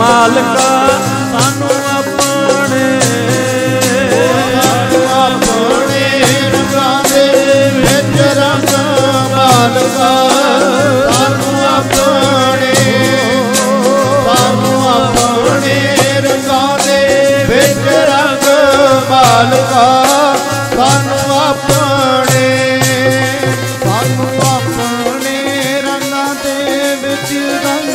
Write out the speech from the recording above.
ਮਾਲਕਾ ਸਾਨੂੰ ਆਪਣੇ ਆਪਣੇ ਰੰਗਾਂ ਵਿੱਚ ਰੰਗ ਮਾਲਕਾ ਸਾਨੂੰ ਆਪਣੇ ਆਪਣੇ ਰੰਗਾਂ ਵਿੱਚ ਰੰਗ ਮਾਲਕਾ ਸਾਨੂੰ ਆਪਣੇ। ਸਾਨੂੰ ਆਪਣੇ ਰੰਗਾਂ ਦੇ ਵਿੱਚ ਰੰਗ